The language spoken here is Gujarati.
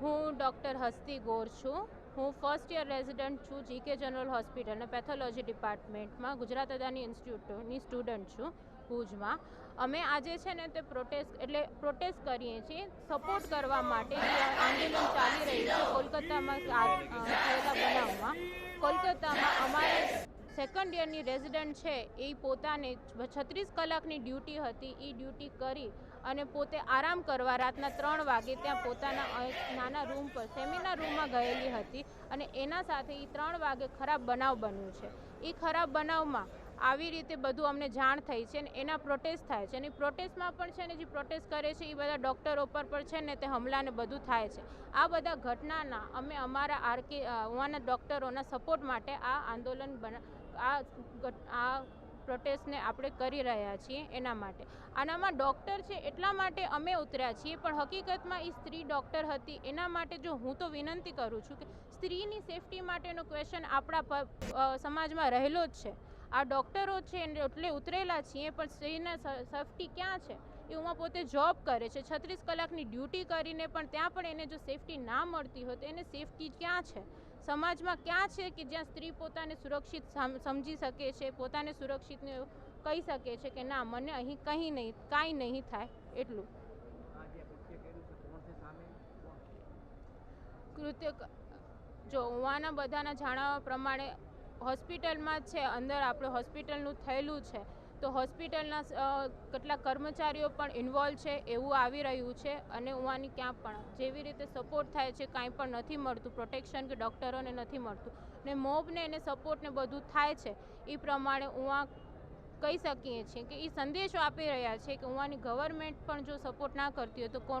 હું ડૉક્ટર હસ્તી ગોર છું. હું ફર્સ્ટ યર રેઝિડન્ટ છું જીકે જનરલ હોસ્પિટલ અને પેથોલોજી ડિપાર્ટમેન્ટમાં ગુજરાત અદાની ઇન્સ્ટિટ્યૂટની સ્ટુડન્ટ છું ભુજમાં. અમે આજે છે ને તે પ્રોટેસ્ટ એટલે પ્રોટેસ્ટ કરીએ છીએ સપોર્ટ કરવા માટે જે આંદોલન ચાલી રહ્યું છે કોલકાતામાં થયેલા બનાવમાં. કોલકાતામાં અમારે સેકન્ડ યરની રેઝિડન્ટ છે, એ પોતાને છત્રીસ કલાકની ડ્યુટી હતી, એ ડ્યુટી કરી અને પોતે આરામ કરવા રાતના ત્રણ વાગે ત્યાં પોતાના નાના રૂમ પર સેમિનાર રૂમમાં ગયેલી હતી અને એના સાથે એ ત્રણ વાગે ખરાબ બનાવ બન્યું છે. એ ખરાબ બનાવમાં આવી રીતે બધું અમને જાણ થઈ છે અને એના પ્રોટેસ્ટ થાય છે અને પ્રોટેસ્ટમાં પણ છે ને જે પ્રોટેસ્ટ કરે છે એ બધા ડૉક્ટરો પર પણ છે ને તે હમલાને બધું થાય છે. આ બધા ઘટનાના અમે અમારા આરકે ઉવાના ડૉક્ટરોના સપોર્ટ માટે આ આંદોલન બના આ આ પ્રોટેસ્ટને આપણે કરી રહ્યા છીએ એના માટે. આનામાં ડૉક્ટર છે એટલા માટે અમે ઉતર્યા છીએ, પણ હકીકતમાં એ સ્ત્રી ડૉક્ટર હતી એના માટે જો હું તો વિનંતી કરું છું કે સ્ત્રીની સેફટી માટેનો ક્વેશ્ચન આપણા સમાજમાં રહેલો જ છે. આ ડૉક્ટરો છે એટલે ઉતરેલા છીએ, પણ સ્ત્રીના સેફટી ક્યાં છે? એ પોતે જોબ કરે છે. છત્રીસ કલાકની ડ્યુટી કરીને પણ ત્યાં પણ એને જો સેફટી ના મળતી હોય તો એને સેફટી ક્યાં છે? સમાજમાં ક્યાં છે કે જ્યાં સ્ત્રી પોતાને સુરક્ષિત સમજી શકે છે, પોતાને સુરક્ષિત કહી શકે છે કે ના, મને અહીં કંઈ નહીં, કાંઈ નહીં થાય, એટલું. કૃત્ય જો હોવાના બધાના જાણવા પ્રમાણે, હોસ્પિટલમાં છે, અંદર આપણે હોસ્પિટલનું થયેલું છે. તો હોસ્પિટલના કેટલાક કર્મચારીઓ પણ ઇન્વોલ્વ છે, એવું આવી રહ્યું છે અને ઉવાની ક્યાં પણ જેવી રીતે સપોર્ટ થાય છે, કાંઈ પણ નથી મળતું પ્રોટેક્શન કે ડૉક્ટરોને નથી મળતું ને મોબને એને સપોર્ટને બધું થાય છે એ પ્રમાણે ઉવા કહી શકીએ છીએ કે એ સંદેશો આપી રહ્યા છે કે ઉવાની ગવર્મેન્ટ પણ જો સપોર્ટ ના કરતી હોય તો કોણ